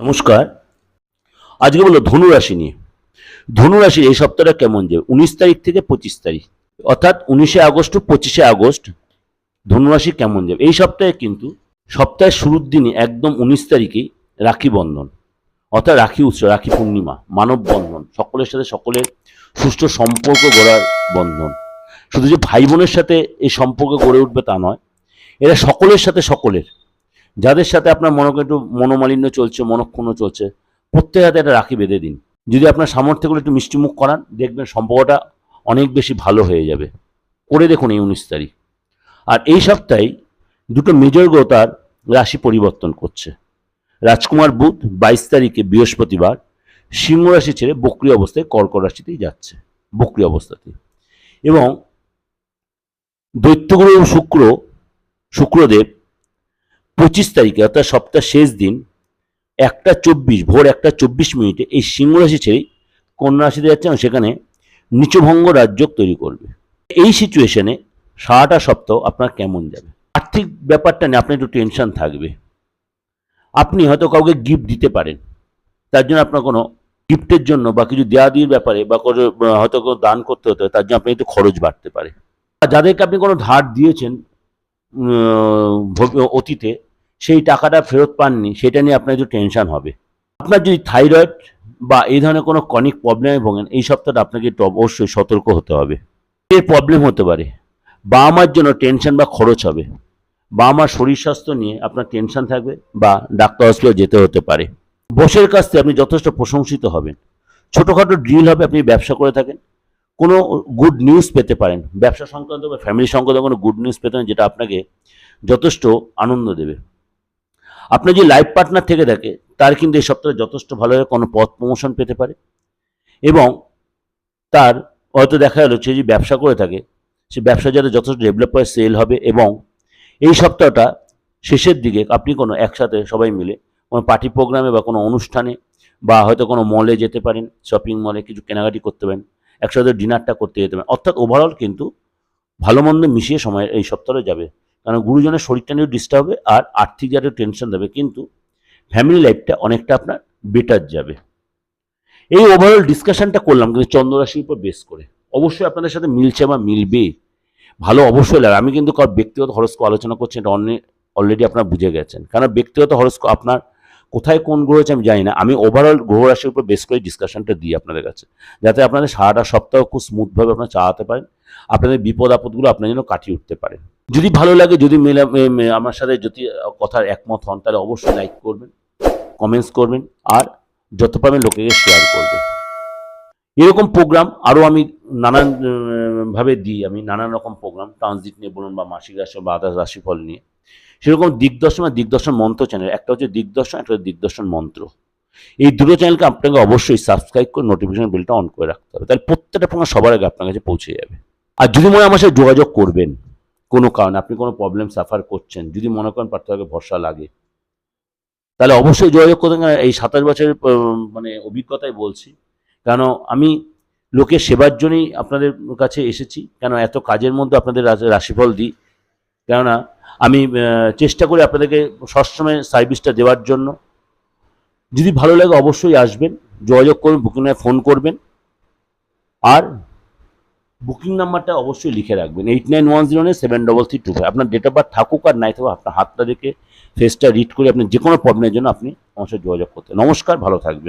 নমস্কার। আজকে বলল ধনুরাশি নিয়ে। ধনুরাশির এই সপ্তাহটা কেমন যাবে উনিশ তারিখ থেকে পঁচিশ তারিখ। অর্থাৎ উনিশে আগস্ট টু পঁচিশে আগস্ট ধনুরাশি কেমন যাবে এই সপ্তাহে কিন্তু সপ্তাহের শুরুর দিনে একদম উনিশ তারিখেই রাখি বন্ধন। অর্থাৎ রাখি উৎসব, রাখি পূর্ণিমা, মানব বন্ধন, সকলের সাথে সকলের সুষ্ঠু সম্পর্ক গড়ার বন্ধন। শুধু যে ভাই বোনের সাথে এই সম্পর্ক গড়ে উঠবে তা নয়, এরা সকলের সাথে সকলের যাদের সাথে আপনার মনে করেন একটু মনোমালিন্য চলছে, মনক্ষুণ্ণ চলছে, প্রত্যেক হাতে একটা রাখি বেঁধে দিন। যদি আপনার সামর্থ্যগুলো একটু মিষ্টিমুখ করান, দেখবেন সম্পর্কটা অনেক বেশি ভালো হয়ে যাবে। করে দেখুন এই উনিশ তারিখ। আর এই সপ্তাহে দুটো মেজর গ্রহ তার রাশি পরিবর্তন করছে। রাজকুমার বুধ বাইশ তারিখে বৃহস্পতিবার সিংহ রাশি ছেড়ে বক্রি অবস্থায় কর্কট রাশিতেই যাচ্ছে, বক্রি অবস্থাতে। এবং দৈত্যগুরু শুক্র, শুক্রদেব পঁচিশ তারিখে, অর্থাৎ সপ্তাহ শেষ দিন, একটা চব্বিশ, ভোর একটা চব্বিশ মিনিটে এই সিংহ রাশি ছেড়েই কন্যা রাশিতে যাচ্ছে এবং সেখানে নিচভঙ্গ রাজ্য তৈরি করবে। এই সিচুয়েশনে সারাটা সপ্তাহ আপনার কেমন যাবে? আর্থিক ব্যাপারটা নিয়ে আপনার একটু টেনশন থাকবে। আপনি হয়তো কাউকে গিফট দিতে পারেন। তার জন্য আপনার কোনো গিফটের জন্য বা কিছু দেওয়া দির ব্যাপারে বা হয়তো কোনো দান করতে হতে তার জন্য আপনি একটু খরচ বাড়তে পারে। যাদেরকে আপনি কোনো ধার দিয়েছেন অতীতে সেই টাকাটা ফেরত পাননি, সেটা নিয়ে আপনার একটু টেনশন হবে। আপনার যদি থাইরয়েড বা এই ধরনের কোনো কনিক প্রবলেমে ভোগেন, এই সপ্তাহটা আপনাকে একটু অবশ্যই সতর্ক হতে হবে। এর প্রবলেম হতে পারে। বাবা মার জন্য টেনশন বা খরচ হবে। বাবা মার শরীর স্বাস্থ্য নিয়ে আপনার টেনশন থাকবে বা ডাক্তার হসপিটাল যেতে হতে পারে। বসের কাছ থেকে আপনি যথেষ্ট প্রশংসিত হবেন। ছোটোখাটো ডিল হবে, আপনি ব্যবসা করে থাকেন। কোনো গুড নিউজ পেতে পারেন। ব্যবসা সংক্রান্ত বা ফ্যামিলি সংক্রান্ত কোনো গুড নিউজ পেতে পারেন, যেটা আপনাকে যথেষ্ট আনন্দ দেবে। আপনার যদি লাইফ পার্টনার থেকে থাকে, তার কিন্তু এই সপ্তাহে যথেষ্ট ভালোভাবে কোনো পথ প্রমোশন পেতে পারে। এবং তার হয়তো দেখা গেলো সে যদি ব্যবসা করে থাকে, সে ব্যবসা যাতে যথেষ্ট ডেভেলপ হয় সেল হবে এবং এই সপ্তাহটা শেষের দিকে আপনি কোনো একসাথে সবাই মিলে কোনো পার্টি প্রোগ্রামে বা কোনো অনুষ্ঠানে বা হয়তো কোনো মলে যেতে পারেন শপিং মলে কিছু কেনাকাটি করতে পারেন, একসাথে ডিনারটা করতে যেতে পারেন। অর্থাৎ ওভারঅল কিন্তু ভালো মন্দ মিশিয়ে সময় এই সপ্তাহে যাবে। কারণ গুরুজনের শরীরটা নিয়েও ডিস্টার্ব হবে আর আর্থিক যাতে টেনশন দেবে, কিন্তু ফ্যামিলি লাইফটা অনেকটা আপনার বেটার যাবে। এই ওভারঅল ডিসকাশনটা করলাম, কিন্তু চন্দ্ররাশির উপর বেস করে। অবশ্যই আপনাদের সাথে মিলছে বা মিলবে। ভালো অবশ্যই লাগে। আমি কিন্তু ব্যক্তিগত হরস্কোপ আলোচনা করছি, এটা অলরেডি আপনারা বুঝে গেছেন। কারণ ব্যক্তিগত হরস্কোপ আপনার কোথায় কোন গ্রহ আছে আমি জানি না। আমি ওভারঅল গ্রহ রাশির উপর বেস করে ডিসকাশনটা দিই আপনাদের কাছে। যাতে আপনাদের সারাটা সপ্তাহ খুব স্মুথভাবে আপনারা চালাতে পারেন। আপনাদের বিপদ আপদগুলো আপনার জন্য কাটিয়ে উঠতে পারেন যদি ভালো লাগে, যদি মেলা আমার সাথে যদি কথার একমত হন, তাহলে অবশ্যই লাইক করবেন কমেন্টস করবেন, আর যত পারবেন লোকেকে শেয়ার করবেন এরকম প্রোগ্রাম আরও আমি নানান ভাবে দিই। আমি নানান রকম প্রোগ্রাম ট্রানজিট নিয়ে বলুন বা মাসিক রাশি বা আদার্স রাশিফল নিয়ে। সেরকম দিগদর্শন আর দিগদর্শন মন্ত্র চ্যানেল একটা হচ্ছে দিগদর্শন, একটা হচ্ছে দিগদর্শন মন্ত্র। এই দুটো চ্যানেলকে আপনাকে অবশ্যই সাবস্ক্রাইব করে নোটিফিকেশন বেলটা অন করে রাখতে হবে। তাহলে প্রত্যেকটা প্রোগ্রাম সবার আগে আপনার কাছে পৌঁছে যাবে। আর যদি মনে আমার সাথে যোগাযোগ করবেন কোনো কারণে, আপনি কোনো প্রবলেম সাফার করছেন, যদি মনে করেন প্রার্থনাকে ভরসা লাগে। তাহলে অবশ্যই যোগাযোগ করতে এই সাতাশ বছরের মানে অভিজ্ঞতায় বলছি। কেন আমি লোকের সেবার জন্যই আপনাদের কাছে এসেছি, কেন এত কাজের মধ্যে আপনাদের রাশি- রাশিফল দিই। কেননা আমি চেষ্টা করি আপনাদেরকে সবসময় সার্ভিসটা দেওয়ার জন্য। যদি ভালো লাগে অবশ্যই আসবেন, যোগাযোগ করবেন বুকিং ফোন করবেন। আর বুকিং নাম্বারটা অবশ্যই লিখে রাখবেন। Eight nine one zero nine seven double three two five আপনার ডেট অফ বার্থ থাকুক আর নাই থাকুক, আপনার হাতটা দেখে ফেসটা রিড করে আপনি যে কোনো প্রবলেমের জন্য আপনি আমার সাথে যোগাযোগ করতে। নমস্কার, ভালো থাকবেন।